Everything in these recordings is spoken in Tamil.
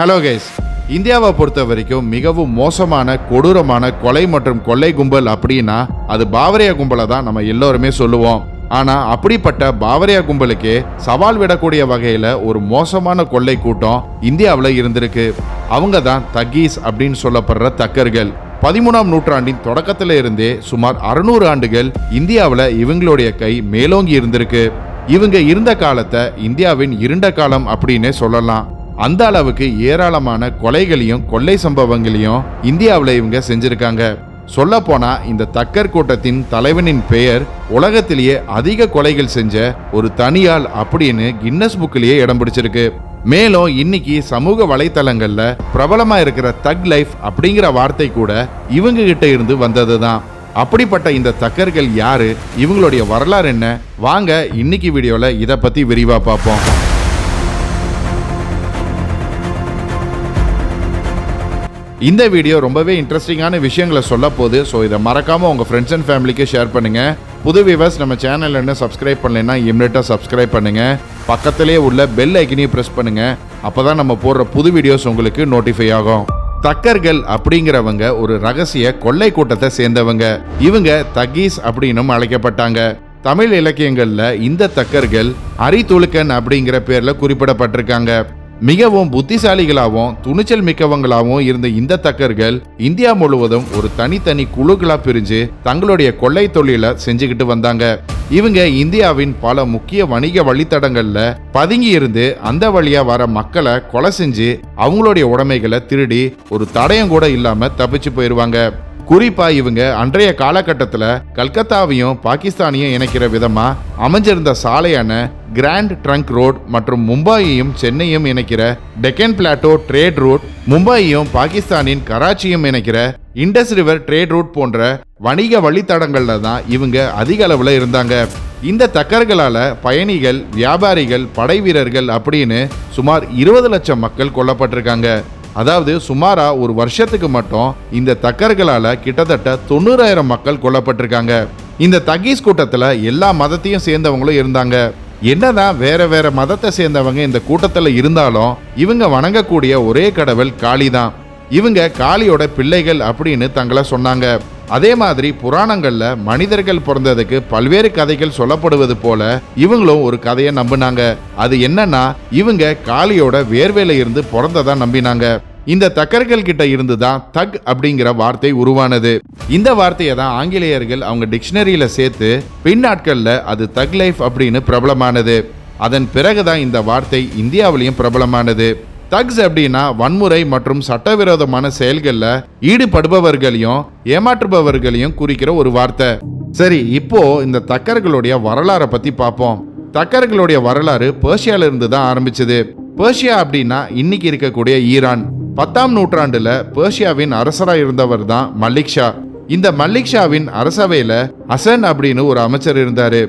ஹலோ கைஸ் இந்தியாவை பொறுத்த வரைக்கும் மிகவும் மோசமான கொடூரமான கொலை மற்றும் கொள்ளை கும்பல் அப்படின்னா அது பாவரியா கும்பலை தான் நம்ம எல்லோருமே சொல்லுவோம். ஆனா அப்படிப்பட்ட பாவரியா கும்பலுக்கே சவால் விடக்கூடிய வகையில ஒரு மோசமான கொள்ளை கூட்டம் இந்தியாவில் இருந்திருக்கு. அவங்க தான் தகீஸ் அப்படின்னு சொல்லப்படுற தக்கர்கள். பதிமூணாம் நூற்றாண்டின் தொடக்கத்தில் இருந்தே சுமார் அறுநூறு ஆண்டுகள் இந்தியாவில் இவங்களுடைய கை மேலோங்கி இருந்திருக்கு. இவங்க இருந்த காலத்தை இந்தியாவின் இருண்ட காலம் அப்படின்னே சொல்லலாம். அந்த அளவுக்கு ஏராளமான கொலைகளையும் கொள்ளை சம்பவங்களையும் இந்தியாவில் இவங்க செஞ்சிருக்காங்க. சொல்லப்போனால் இந்த தக்கர் கூட்டத்தின் தலைவனின் பெயர் உலகத்திலேயே அதிக கொலைகள் செஞ்ச ஒரு தனியாள் அப்படின்னு கின்னஸ் புக்கிலேயே இடம் பிடிச்சிருக்கு. மேலும் இன்னைக்கு சமூக வலைத்தளங்கள்ல பிரபலமா இருக்கிற தக் லைஃப் அப்படிங்கிற வார்த்தை கூட இவங்க கிட்ட இருந்து வந்தது தான் அப்படிப்பட்ட இந்த தக்கர்கள் யாரு? இவங்களுடைய வரலாறு என்ன? வாங்க இன்னைக்கு வீடியோல இதை பத்தி விரிவா பார்ப்போம். இந்த வீடியோ ரொம்பவே இன்ட்ரெஸ்டிங்கான விஷயங்களை சொல்ல போகுது. ஸோ இதை மறக்காமல் உங்கள் ஃப்ரெண்ட்ஸ் அண்ட் ஃபேமிலிக்கு ஷேர் பண்ணுங்கள் புது விவர்ஸ் நம்ம சேனல் என்ன சப்ஸ்கிரைப் பண்ணலைன்னா இம்மிடியாக சப்ஸ்கிரைப் பண்ணுங்க. பக்கத்திலேயே உள்ள பெல் ஐக்கனையும் ப்ரெஸ் அப்போ தான் நம்ம போடுற புது வீடியோஸ் உங்களுக்கு நோட்டிஃபை ஆகும். தக்கர்கள் அப்படிங்கிறவங்க ஒரு ரகசிய கொள்ளை கூட்டத்தை சேர்ந்தவங்க. இவங்க தகீஸ் அப்படின்னும் அழைக்கப்பட்டாங்க. தமிழ் இலக்கியங்களில் இந்த தக்கர்கள் அரித்துலுக்கன் அப்படிங்கிற பேரில் குறிப்பிடப்பட்டிருக்காங்க. மிகவும் புத்திசாலிகளாகவும் துணிச்சல் மிக்கவங்களாகவும் இருந்த இந்த தக்கர்கள் இந்தியா முழுவதும் ஒரு தனித்தனி குழுக்களா பிரிஞ்சு தங்களுடைய கொள்ளை தொழிலை செஞ்சுக்கிட்டு வந்தாங்க. இவங்க இந்தியாவின் பல முக்கிய வணிக வழித்தடங்கள்ல பதுங்கி இருந்து அந்த வழியா வர மக்களை கொலை செஞ்சு அவங்களுடைய உடைமைகளை திருடி ஒரு தடயம் கூட இல்லாம தப்பிச்சு போயிருவாங்க. குறிப்பா இவங்க அன்றைய காலகட்டத்தில் கல்கத்தாவையும் பாகிஸ்தானையும் இணைக்கிற விதமா அமைஞ்சிருந்த சாலையான கிராண்ட் ட்ரங்க் ரோட் மற்றும் மும்பாயையும் சென்னையும் இணைக்கிற டெக்கன் பிளாட்டோ ட்ரேட் ரூட் மும்பையையும் பாகிஸ்தானின் கராச்சியும் இணைக்கிற இண்டஸ் ரிவர் ட்ரேட் ரூட் போன்ற வணிக வழித்தடங்களில் தான் இவங்க அதிக அளவில் இருந்தாங்க. இந்த தக்கர்களால் பயணிகள் வியாபாரிகள் படை வீரர்கள் அப்படின்னு சுமார் இருபது லட்சம் மக்கள் கொல்லப்பட்டிருக்காங்க. அதாவது சுமாரா ஒரு வருஷத்துக்கு மட்டும் இந்த தக்கர்களால கிட்டத்தட்ட தொண்ணூறாயிரம் மக்கள் கொல்லப்பட்டிருக்காங்க. இந்த தகீஸ் கூட்டத்துல எல்லா மதத்தையும் சேர்ந்தவங்களும் இருந்தாங்க. என்னதான் வேற வேற மதத்தை சேர்ந்தவங்க இந்த கூட்டத்துல இருந்தாலும் இவங்க வணங்கக்கூடிய ஒரே கடவுள் காளி தான் இவங்க காளியோட பிள்ளைகள் அப்படின்னு தங்களை சொன்னாங்க. அதே மாதிரி புராணங்கள்ல மனிதர்கள் பிறந்ததுக்கு பல்வேறு கதைகள் சொல்லப்படுவது போல இவங்களும் ஒரு கதையை நம்பினாங்க. அது என்னன்னா இவங்க காளியோட வேர்வேல இருந்து பிறந்ததா நம்பினாங்க. இந்த தக்கர்கள் கிட்ட இருந்து தான் தக் அப்படிங்கிற வார்த்தை உருவானது. இந்த வார்த்தையை தான் ஆங்கிலேயர்கள் அவங்க டிக்ஷனரியில சேர்த்து பின்னாட்களில் அது தக் லைஃப் அப்படின்னு பிரபலமானது. அதன் பிறகுதான் இந்த வார்த்தை இந்தியாவிலையும் பிரபலமானது. தக்ஸ் அப்படின்னா வன்முறை மற்றும் சட்டவிரோதமான செயல்களில் ஈடுபடுபவர்களையும் ஏமாற்றுபவர்களையும் குறிக்கிற ஒரு வார்த்தை. சரி இப்போ இந்த தக்கர்களுடைய வரலாறை பத்தி பார்ப்போம் தக்கர்களுடைய வரலாறு பேர்ஷியால இருந்து தான் ஆரம்பிச்சது. பேர்ஷியா அப்படின்னா இன்னைக்கு இருக்கக்கூடிய ஈரான். பத்தாம் நூற்றாண்டுல பேர்ஷியாவின் அரசரா இருந்தவர் தான் மல்லிக் ஷா. இந்த மல்லிக் ஷாவின் அரசவையில அசன் அப்படின்னு ஒரு அமைச்சர் இருந்தாரு.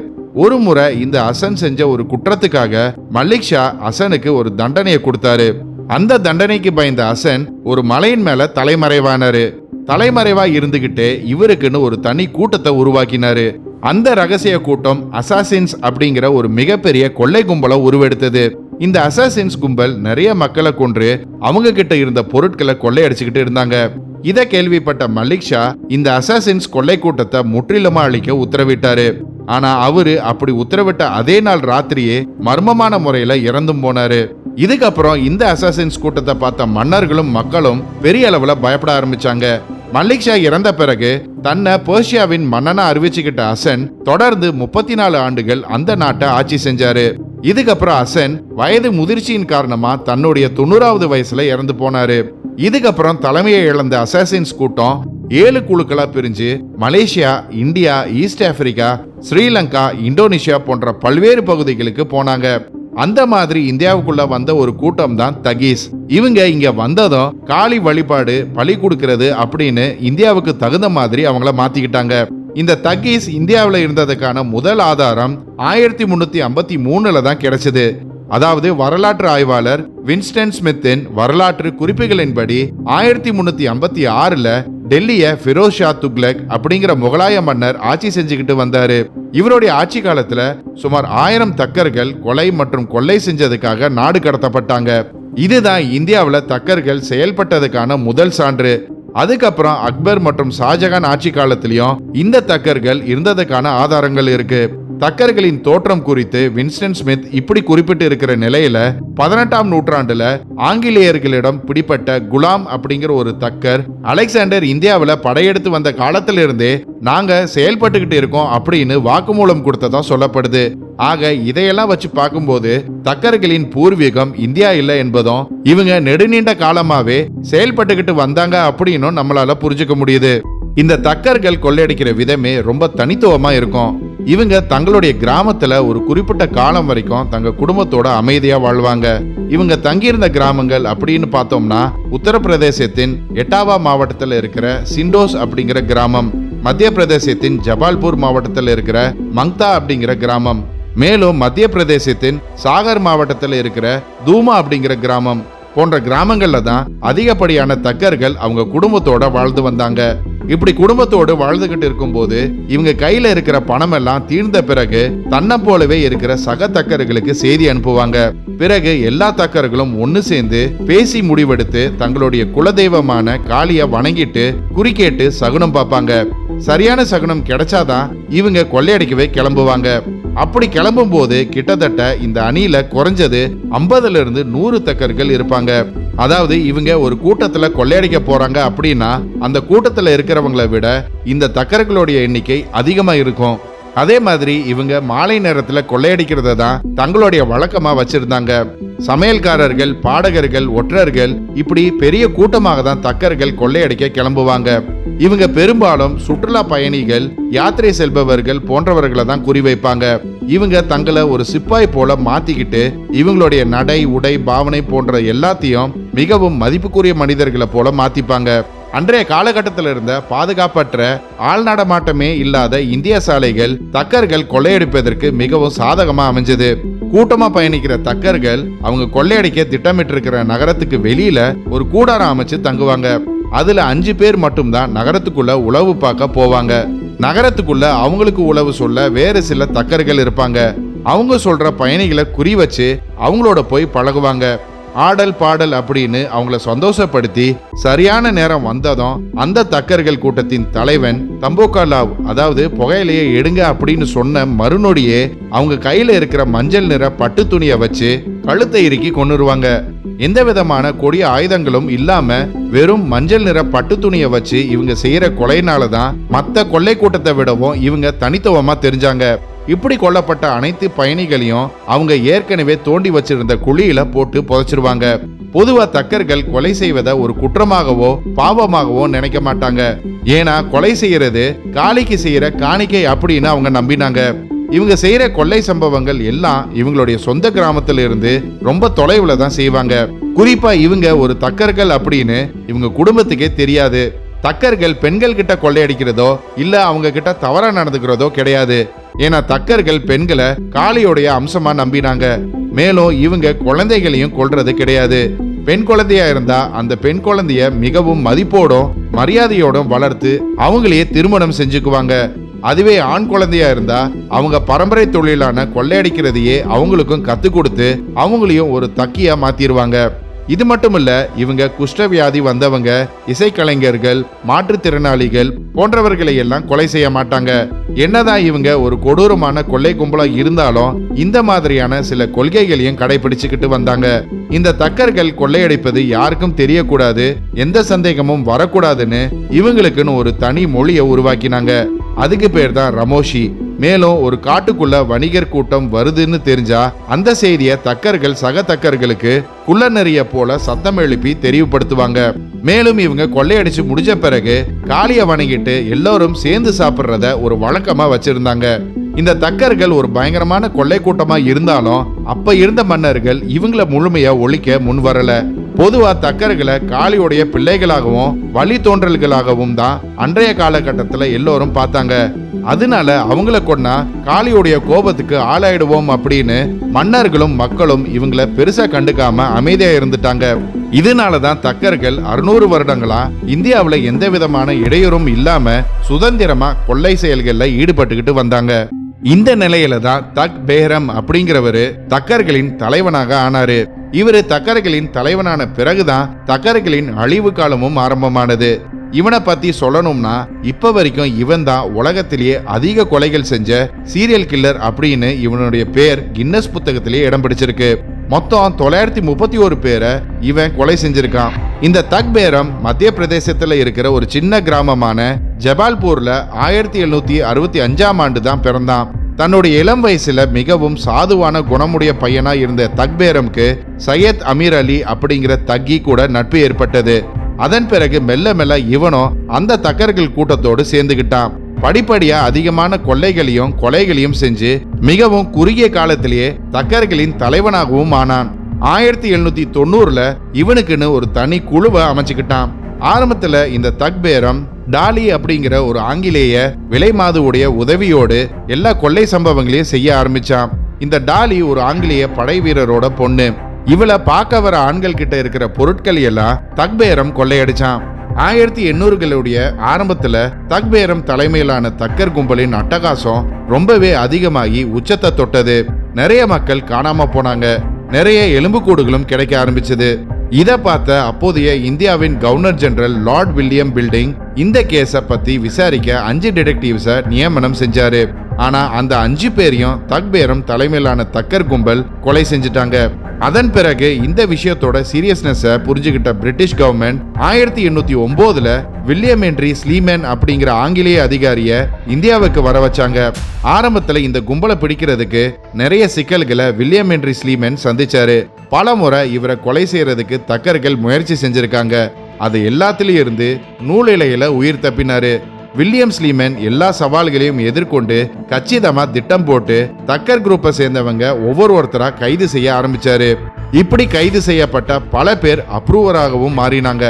ஒரு முறை இந்த அசன் செஞ்ச ஒரு குற்றத்துக்காக மல்லிக் ஷா அசனுக்கு ஒரு தண்டனையை கொடுத்தாரு. அந்த தண்டனைக்கு பயந்த அசன் ஒரு மலையின் மேல தலைமறைவானாரு. தலைமறைவா இருந்துகிட்டே இவருக்குன்னு ஒரு தனி கூட்டத்தை உருவாக்கினாரு. அந்த ரகசிய கூட்டம் அசாசின்ஸ் அப்படிங்கிற ஒரு மிகப்பெரிய கொள்ளை கும்பலை உருவெடுத்தது. இந்த அசாசின்ஸ் கும்பல் நிறைய மக்களை கொன்று அவங்க கிட்ட இருந்த பொருட்களை கொள்ளையடிச்சுக்கிட்டு இருந்தாங்க. இதை கேள்விப்பட்ட மலிக் ஷா இந்த அசாசின்ஸ் கொள்ளை கூட்டத்தை முற்றிலுமா அழிக்க உத்தரவிட்டாரு. ஆனா அவரு அப்படி உத்தரவிட்ட அதே நாள் ராத்திரியே மர்மமான முறையில இறந்தும் போனாரு. இதுக்கப்புறம் இந்த அசாசின்ஸ் கூட்டத்தை பார்த்த மன்னர்களும் மக்களும் பெரிய அளவுல பயப்பட ஆரம்பிச்சாங்க. மல்லிக் ஷா இறந்த பிறகு தன்னை பேர்ஷியாவின் மன்னனா அறிவிச்சுக்கிட்ட அசன் தொடர்ந்து முப்பத்தி நாலு ஆண்டுகள் அந்த நாட்டை ஆட்சி செஞ்சாரு. இதுக்கப்புறம் அசன் வயது முதிர்ச்சியின் காரணமா தன்னுடைய தொண்ணூறாவது வயசுல இறந்து போனாரு. இதுக்கப்புறம் தலைமையை இழந்த அசாசின்ஸ் கூட்டம் ஏழு குழுக்களா பிரிஞ்சு Malaysia India East Africa Sri Lanka Indonesia போன்ற பல்வேறு பகுதிகளுக்கு போனாங்க. அந்த மாதிரி இந்தியாவுக்குள்ள வந்த ஒரு கூட்டம் தான் தகீஸ். இவங்க இங்க வந்ததும் காளி வழிபாடு பலி கொடுக்கிறது அப்படின்னு இந்தியாவுக்கு தகுந்த மாதிரி அவங்கள மாத்திக்கிட்டாங்க. இந்த தகீஸ் இந்தியாவில் இருந்ததுக்கான முதல் ஆதாரம் ஆயிரத்தி முன்னூத்தி ஐம்பத்தி மூணுல தான் கிடைச்சது. அதாவது வரலாற்று ஆய்வாளர் வின்ஸ்டன் ஸ்மித்தின் வரலாற்று குறிப்புகளின்படி ஆயிரத்தி முன்னூத்தி ஐம்பத்தி ஆறுல டெல்லிய ஃபிரோஸ் ஷா துக்லக் அப்படிங்கிற முகலாய மன்னர் ஆட்சி செஞ்சுக்கிட்டு வந்தாரு. இவருடைய ஆட்சி காலத்துல சுமார் ஆயிரம் தக்கர்கள் கொலை மற்றும் கொள்ளை செஞ்சதுக்காக நாடு கடத்தப்பட்டாங்க. இதுதான் இந்தியாவில் தக்கர்கள் செயல்பட்டதுக்கான முதல் சான்று. அதுக்கப்புறம் அக்பர் மற்றும் ஷாஜகான் ஆட்சி காலத்திலையும் இந்த தக்கர்கள் இருந்ததுக்கான ஆதாரங்கள் இருக்கு. தக்கர்களின் தோற்றம் குறித்து வின்ஸ்டன் ஸ்மித் இப்படி குறிப்பிட்டு இருக்கிற நிலையில பதினெட்டாம் நூற்றாண்டுல ஆங்கிலேயர்களிடம் பிடிப்பட்ட குலாம் அப்படிங்கிற ஒரு தக்கர் அலெக்சாண்டர் இந்தியாவில் படையெடுத்து வந்த காலத்திலிருந்தே நாங்க செயல்பட்டுக்கிட்டு இருக்கோம் அப்படின்னு வாக்குமூலம் கொடுத்ததா சொல்லப்படுது. ஆக இதையெல்லாம் வச்சு பார்க்கும்போது தக்கர்களின் பூர்வீகம் இந்தியா இல்லை என்பதும் இவங்க நெடுநீண்ட காலமாவே செயல்பட்டுக்கிட்டு வந்தாங்க அப்படின்னும் நம்மளால புரிஞ்சுக்க முடியுது. இந்த தக்கர்கள் கொள்ளையடிக்கிற விதமே ரொம்ப தனித்துவமா இருக்கும். இவங்க தங்களுடைய கிராமத்துல ஒரு குறிப்பிட்ட காலம் வரைக்கும் தங்க குடும்பத்தோட அமைதியா வாழ்வாங்க. இவங்க தங்கியிருந்த கிராமங்கள் அப்படின்னு பார்த்தோம்னா உத்தரப்பிரதேசத்தின் எட்டாவா மாவட்டத்தில் இருக்கிற சிண்டோஸ் அப்படிங்கிற கிராமம் மத்திய பிரதேசத்தின் ஜபால்பூர் மாவட்டத்தில் இருக்கிற மங்தா அப்படிங்கிற கிராமம் மேலும் மத்திய பிரதேசத்தின் சாகர் மாவட்டத்தில் இருக்கிற தூமா அப்படிங்கிற கிராமம் போன்ற கிராமங்கள்ல தான் அதிகப்படியான தக்கர்கள் அவங்க குடும்பத்தோட வாழ்ந்து வந்தாங்க. இப்படி குடும்பத்தோடு வாழ்ந்துகிட்டு இருக்கும்போது இவங்க கையில இருக்கிற பணம் எல்லாம் தீர்ந்த பிறகு தன்னை போலவே இருக்கிற சக தக்கர்களுக்கு செய்தி அனுப்புவாங்க. பிறகு எல்லா தக்கர்களும் ஒன்னு சேர்ந்து பேசி முடிவெடுத்து தங்களுடைய குலதெய்வமான காளிய வணங்கிட்டு குறிக்கேட்டு சகுனம் பார்ப்பாங்க. சரியான சகுனம் கிடைச்சாதான் இவங்க கொள்ளையடிக்கவே கிளம்புவாங்க. அப்படி கிளம்பும் போது கிட்டத்தட்ட இந்த அணியில குறைஞ்சது ஐம்பதுல இருந்து நூறு தக்கர்கள் இருப்பாங்க. அதாவது இவங்க ஒரு கூட்டத்துல கொள்ளையடிக்க போறாங்க அப்படின்னா அந்த கூட்டத்துல இருக்கிறவங்கள விட இந்த தக்கர்களுடைய எண்ணிக்கை அதிகமா இருக்கும். அதே மாதிரி இவங்க மாலை நேரத்துல கொள்ளையடிக்கிறத தான் தங்களுடைய வழக்கமா வச்சிருந்தாங்க. சமையல்காரர்கள் பாடகர்கள் ஒற்றர்கள் இப்படி பெரிய கூட்டமாக தான் தக்கர்கள் கொள்ளையடிக்க கிளம்புவாங்க. இவங்க பெரும்பாலும் சுற்றுலா பயணிகள் யாத்திரை செல்பவர்கள் போன்றவர்களை தான் குறிவைப்பாங்க. இவங்க தங்களை ஒரு சிப்பாய் போல மாத்திக்கிட்டு இவங்களுடைய நடை உடை பாவனை போன்ற எல்லாத்தையும் மிகவும் மதிப்புக்குரிய மனிதர்களை போல மாத்திப்பாங்க. அன்றைய காலகட்டத்தில் இருந்த பாதுகாப்பற்ற ஆள் நடமாட்டமே இல்லாத இந்திய சாலைகள் தக்கர்கள் கொள்ளையடிப்பதற்கு மிகவும் சாதகமா அமைஞ்சது. கூட்டமா பயணிக்கிற தக்கர்கள் அவங்க கொள்ளையடிக்க திட்டமிட்டு இருக்கிற நகரத்துக்கு வெளியில ஒரு கூடாரம் அமைச்சு தங்குவாங்க. அதுல அஞ்சு பேர் மட்டும்தான் நகரத்துக்குள்ள உளவு பார்க்க போவாங்க. நகரத்துக்குள்ள அவங்களுக்கு உளவு சொல்ல வேறு சில தக்கர்கள் இருப்பாங்க. அவங்க சொல்ற பயணிகளை குறி வச்சு அவங்களோட போய் பழகுவாங்க. ஆடல் பாடல் அப்படின்னு அவங்கள சந்தோஷப்படுத்தி சரியான நேரம் வந்ததும் அந்த தக்கர்கள் கூட்டத்தின் தலைவன் தம்போகாலாவ் அதாவது புகையிலையை எடுங்க அப்படின்னு சொன்ன மறுநொடியே அவங்க கையில இருக்கிற மஞ்சள் நிற பட்டு துணியை வச்சு கழுத்தை இறுக்கி கொண்டுருவாங்க எந்த விதமான கொடிய ஆயுதங்களும் இல்லாம வெறும் மஞ்சள் நிற பட்டு துணியை வச்சு இவங்க செய்யற கொலைனால தான் மத்த கொள்ளை கூட்டத்தை விடவும் இவங்க தனித்துவமா தெரிஞ்சாங்க. இப்படி கொல்லப்பட்ட அனைத்து பயணிகளையும் அவங்க ஏற்கனவே தோண்டி வச்சிருந்த குழியில போட்டு புதைச்சிருவாங்க. பொதுவா தக்கர்கள் கொலை செய்வதை ஒரு குற்றமாகவோ பாவமாகவோ நினைக்க மாட்டாங்க. ஏன்னா கொலை செய்யறது காளிக்கு செய்யற காணிக்கை அப்படின்னு அவங்க நம்பினாங்க. இவங்க செய்யற கொள்ளை சம்பவங்கள் எல்லாம் இவங்களுடைய சொந்த கிராமத்துல இருந்து ரொம்ப தொலைவுல தான் செய்வாங்க. குறிப்பா இவங்க ஒரு தக்கர்கள் அப்படின்னு இவங்க குடும்பத்துக்கே தெரியாது. தக்கர்கள் பெண்கள் கிட்ட கொள்ளையடிக்கிறதோ இல்ல அவங்க கிட்ட தவறா நடந்துக்கிறதோ கிடையாது. ஏன்னா தக்கர்கள் பெண்களை காளியோடைய அம்சமா நம்பினாங்க. மேலும் இவங்க குழந்தைகளையும் கொல்றது கிடையாது. பெண் குழந்தையா இருந்தா அந்த பெண் குழந்தைய மிகவும் மதிப்போடும் மரியாதையோடும் வளர்த்து அவங்களையே திருமணம் செஞ்சுக்குவாங்க. அதுவே ஆண் குழந்தையா இருந்தா அவங்க பரம்பரை தொழிலான கொள்ளையடிக்கிறதையே அவங்களுக்கும் கத்து கொடுத்து அவங்களையும் ஒரு தக்கியா மாத்திருவாங்க. இது மட்டும் இல்ல இவங்க குஷ்டவியாதி வந்தவங்க இசைக்கலைஞர்கள் மாற்றுத்திறனாளிகள் போன்றவர்களை எல்லாம் கொலை செய்ய மாட்டாங்க. என்னதான் இவங்க ஒரு கொடூரமான கொள்ளை கும்பலா இருந்தாலும் இந்த மாதிரியான சில கொள்கைகளையும் கடைபிடிச்சுக்கிட்டு வந்தாங்க. இந்த தக்கர்கள் கொள்ளையடிப்பது யாருக்கும் தெரியக்கூடாது எந்த சந்தேகமும் வரக்கூடாதுன்னு இவங்களுக்குன்னு ஒரு தனி மொழியை உருவாக்கினாங்க. அதுக்கு பேர் தான் ரமோஷி. மேலும் ஒரு காட்டுக்குள்ள வணிகர் கூட்டம் வருதுன்னு தெரிஞ்சா அந்த செய்தியை தக்கர்கள் சக தக்கர்களுக்கு குள்ள நெறிய போல சத்தம் எழுப்பி தெரிவுபடுத்துவாங்க. மேலும் இவங்க கொள்ளையடிச்சு முடிஞ்ச பிறகு காளிய வணங்கிட்டு எல்லோரும் சேர்ந்து சாப்பிடுறத ஒரு வழக்கமா வச்சிருந்தாங்க. இந்த தக்கர்கள் ஒரு பயங்கரமான கொள்ளை கூட்டமா இருந்தாலும் அப்ப இருந்த மன்னர்கள் இவங்கள முழுமையா ஒழிக்க முன் வரல பொதுவா தக்கர்களை காளியுடைய பிள்ளைகளாகவும் வழி தோன்றல்களாகவும் தான் அன்றைய காலகட்டத்துல எல்லோரும் பார்த்தாங்க. அதனால அவங்கள கொண்டா காளியுடைய கோபத்துக்கு ஆளாயிடுவோம் அப்படின்னு மன்னர்களும் மக்களும் இவங்கள பெருசா கண்டுக்காம அமைதியா இருந்துட்டாங்க. இதனால தான் தக்கர்கள் அறுநூறு வருடங்களா இந்தியாவில் எந்த விதமான இடையூறும் இல்லாம சுதந்திரமா கொள்ளை செயல்கள்ல ஈடுபட்டுக்கிட்டு வந்தாங்க. இந்த நிலையில தான் தக் பேரம் அப்படிங்கிறவரு தக்கர்களின் தலைவனாக ஆனாரு. இவரு தக்கர்களின் தலைவனான பிறகுதான் தக்கர்களின் அழிவு காலமும் ஆரம்பமானது. இவனை பத்தி சொல்லணும்னா இப்ப வரைக்கும் இவன் தான் உலகத்திலேயே அதிக கொலைகள் செஞ்ச சீரியல் கில்லர் அப்படின்னு இவனுடைய பேர் கின்னஸ் புத்தகத்திலேயே இடம் பிடிச்சிருக்கு. மொத்தம் தொள்ளாயிரத்தி முப்பத்தி ஒரு பேரை இவன் கொலை செஞ்சிருக்கான். இந்த தக் பேரம் மத்திய பிரதேசத்துல இருக்கிற ஒரு சின்ன கிராமமான ஜபால்பூர்ல ஆயிரத்தி எழுநூத்தி அறுபத்தி அஞ்சாம் ஆண்டு தான் பிறந்தான். தன்னுடைய இளம் வயசுல மிகவும் சாதுவான குணமுடைய பையனா இருந்த தக்பேரம்க்கு சையத் அமீர் அலி அப்படிங்கிற தக்கி கூட நட்பு ஏற்பட்டது. அதன் பிறகு மெல்ல மெல்ல இவனும் அந்த தக்கர்கள் கூட்டத்தோடு சேர்ந்துகிட்டான். படிப்படியா அதிகமான கொள்ளைகளையும் கொலைகளையும் செஞ்சு மிகவும் குறுகிய காலத்திலேயே தக்கர்களின் தலைவனாகவும் ஆனான். ஆயிரத்தி எழுநூத்தி தொண்ணூறுல இவனுக்குன்னு ஒரு தனி குழுவை அமைச்சுக்கிட்டான். ஆரம்பத்துல இந்த தக்பேரம் டாலி அப்படிங்கிற ஒரு ஆங்கிலேய விலைமாதுவுடைய உதவியோடு எல்லா கொள்ளை சம்பவங்களையும் செய்ய ஆரம்பிச்சான். இந்த டாலி ஒரு ஆங்கிலேய படை வீரரோட பொண்ணு. இவளை பார்க்க வர ஆண்கள் கிட்ட இருக்கிற பொருட்கள் எல்லாம் தக்பேரம் கொள்ளையடிச்சான். ஆயிரத்தி எண்ணூறுகளுடைய ஆரம்பத்துல தக்பேரம் தலைமையிலான தக்கர் கும்பலின் அட்டகாசம் ரொம்பவே அதிகமாகி உச்சத்தை தொட்டது. நிறைய மக்கள் காணாம போனாங்க. நிறைய எலும்புக்கூடுகளும் கிடைக்க ஆரம்பிச்சது. இதை பார்த்த அப்போதைய இந்தியாவின் governor general lord William Bentinck இந்த கேஸை பத்தி விசாரிக்க அஞ்சு டிடெக்டிவ்ஸை நியமனம் செஞ்சாரு. ஆனா அந்த அஞ்சு பேரையும் தக்பேரும் தலைமையிலான தக்கர் கும்பல் கொலை செஞ்சுட்டாங்க. அதன் பிறகு இந்த விஷயத்தோட சீரியஸ்னஸை புரிஞ்சுக்கிட்ட பிரிட்டிஷ் கவர்மெண்ட் ஆயிரத்தி எண்ணூத்தி ஒன்பதுல வில்லியம் ஹென்றி ஸ்லீமேன் அப்படிங்கிற ஆங்கிலேய அதிகாரிய இந்தியாவுக்கு வர வச்சாங்க. ஆரம்பத்துல இந்த கும்பலை பிடிக்கிறதுக்கு நிறைய சிக்கல்களை வில்லியம் ஹென்றி ஸ்லீமேன் சந்திச்சாரு. பல முறை இவரை கொலை செய்யறதுக்கு தக்கர்கள் முயற்சி செஞ்சிருக்காங்க. அது எல்லாத்துலேயும் இருந்து நூலிலையில உயிர் தப்பினாரு. வில்லியம் ஸ்லீமன் எல்லா சவால்களையும் எதிர்கொண்டு கச்சிதமா திட்டம் போட்டு தக்கர் குரூப்பை சேர்ந்தவங்க ஒவ்வொரு ஒருத்தரா கைது செய்ய ஆரம்பிச்சாரு. இப்படி கைது செய்யப்பட்ட பல பேர் அப்ரூவராகவும் மாறினாங்க.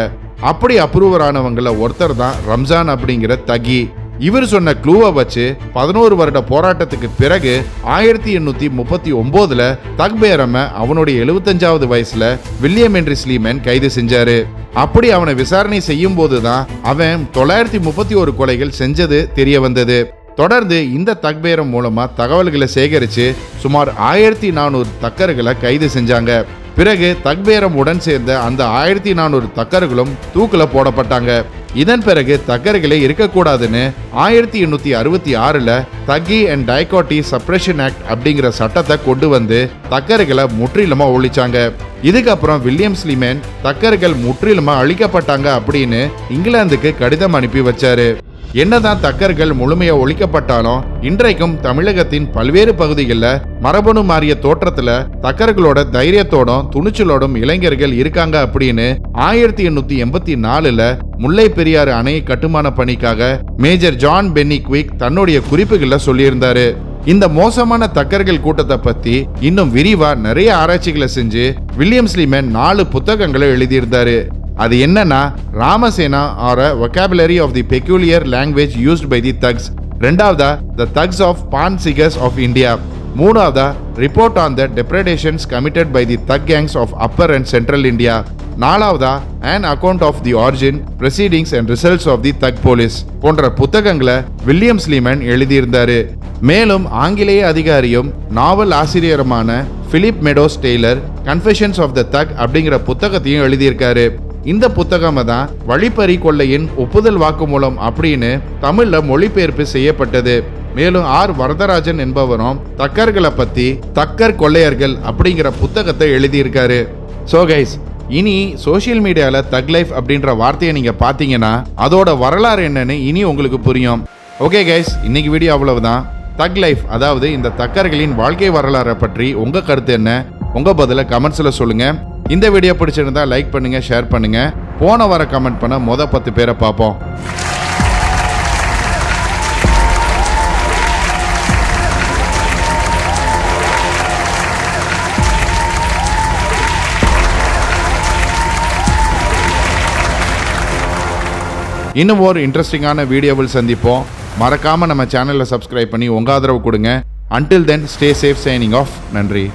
அப்படி அப்ரூவர் ஆனவங்கள ஒருத்தர் தான் ரம்ஜான் அப்படிங்கிற தகி. இவர் சொன்ன க்ளூவை வச்சு பதினோரு வருட போராட்டத்துக்கு பிறகு ஆயிரத்தி எண்ணூத்தி முப்பத்தி ஒன்பதுல தக்பேரம அவனுடைய எழுபத்தஞ்சாவது வயசுல வில்லியம் ஹென்றி ஸ்லீமன் கைது செஞ்சாரு. அப்படி அவனை விசாரணை செய்யும் போதுதான் அவன் தொள்ளாயிரத்தி முப்பத்தி ஒரு கொலைகள் செஞ்சது தெரிய வந்தது. தொடர்ந்து இந்த தக்பேரம் மூலமா தகவல்களை சேகரிச்சு சுமார் ஆயிரத்தி நானூறு தக்கர்களை கைது செஞ்சாங்க. பிறகு தக்பேரம் உடன் சேர்ந்த அந்த ஆயிரத்தி நானூறு தக்கர்களும் தூக்கில் போடப்பட்டாங்க. இதன் பிறகு தக்கர்களே இருக்கக்கூடாதுன்னு ஆயிரத்தி எண்ணூத்தி அறுபத்தி ஆறுல தக்கி அண்ட் டைகாட்டி சப்ரேஷன் ஆக்ட் அப்படிங்கிற சட்டத்தை கொண்டு வந்து தக்கர்களை முற்றிலுமா ஒழிச்சாங்க. இதுக்கப்புறம் வில்லியம் ஸ்லிமேன் தக்கர்கள் முற்றிலுமா அழிக்கப்பட்டாங்க அப்படின்னு இங்கிலாந்துக்கு கடிதம் அனுப்பி வச்சாரு. என்னதான் தக்கர்கள் முழுமையா ஒழிக்கப்பட்டாலும் இன்றைக்கும் தமிழகத்தின் பல்வேறு பகுதிகளில் மரபணு மாறிய தோற்றத்துல தக்கர்களோட தைரியத்தோடும் துணிச்சலோடும் இளைஞர்கள் இருக்காங்க அப்படின்னு ஆயிரத்தி எண்ணூத்தி எண்பத்தி நாலுல முல்லை பெரியாறு அணை கட்டுமான பணிக்காக மேஜர் ஜான் பென்னி குவிக் தன்னுடைய குறிப்புகள்ல சொல்லியிருந்தாரு. இந்த மோசமான தக்கர்கள் கூட்டத்தை பத்தி இன்னும் விரிவா நிறைய ஆராய்ச்சிகளை செஞ்சு வில்லியம் ஸ்லீமன் நாலு புத்தகங்களை எழுதியிருந்தாரு. அது என்னன்னா Ramaseeana or a vocabulary of the peculiar language used by the thugs ரெண்டாவதா the thugs of Phansigars of India மூணாவதா report on the depredations committed by the thug gangs of upper and central India நாலாவதா and account of the origin proceedings and results of the thug police போன்ற புத்தகங்களை வில்லியம் ஸ்லீமன் எழுதியிருந்தாரு. மேலும் ஆங்கிலேய அதிகாரியும் நாவல் ஆசிரியருமான Philip Meadows Taylor Confessions of the thug அப்படிங்கிற புத்தகத்தையும் எழுதியிருக்காரு. இந்த புத்தகம் தான் வழிப்பறி கொள்ளையின் ஒப்புதல் வாக்குமூலம் அப்படின்னு தமிழ்ல மொழிபெயர்ப்பு செய்யப்பட்டது. மேலும் ஆர். வரதராஜன் என்பவரும் தக்கர்களை பத்தி தக்கர் கொள்ளையர்கள் அப்படிங்கிற புத்தகத்தை எழுதியிருக்காரு. ஸோ கைஸ் இனி சோஷியல் மீடியாவில் தக் லைஃப் அப்படின்ற வார்த்தையை நீங்கள் பார்த்தீங்கன்னா அதோட வரலாறு என்னன்னு இனி உங்களுக்கு புரியும். ஓகே கைஸ் இன்னைக்கு வீடியோ அவ்வளவுதான். தக் லைஃப் அதாவது இந்த தக்கர்களின் வாழ்க்கை வரலாறை பற்றி உங்கள் கருத்து என்ன? உங்கள் பதிலை கமெண்ட்ஸில் சொல்லுங்கள் இந்த வீடியோ பிடிச்சிருந்தா லைக் பண்ணுங்கள் ஷேர் பண்ணுங்கள் போன வர கமெண்ட் பண்ண மொத பத்து பேரை பார்ப்போம். இன்னும் ஒரு இன்ட்ரெஸ்டிங்கான வீடியோவில் சந்திப்போம். மறக்காமல் நம்ம சேனலில் சப்ஸ்கிரைப் பண்ணி உங்க ஆதரவு கொடுங்க. Until then stay safe signing off நன்றி.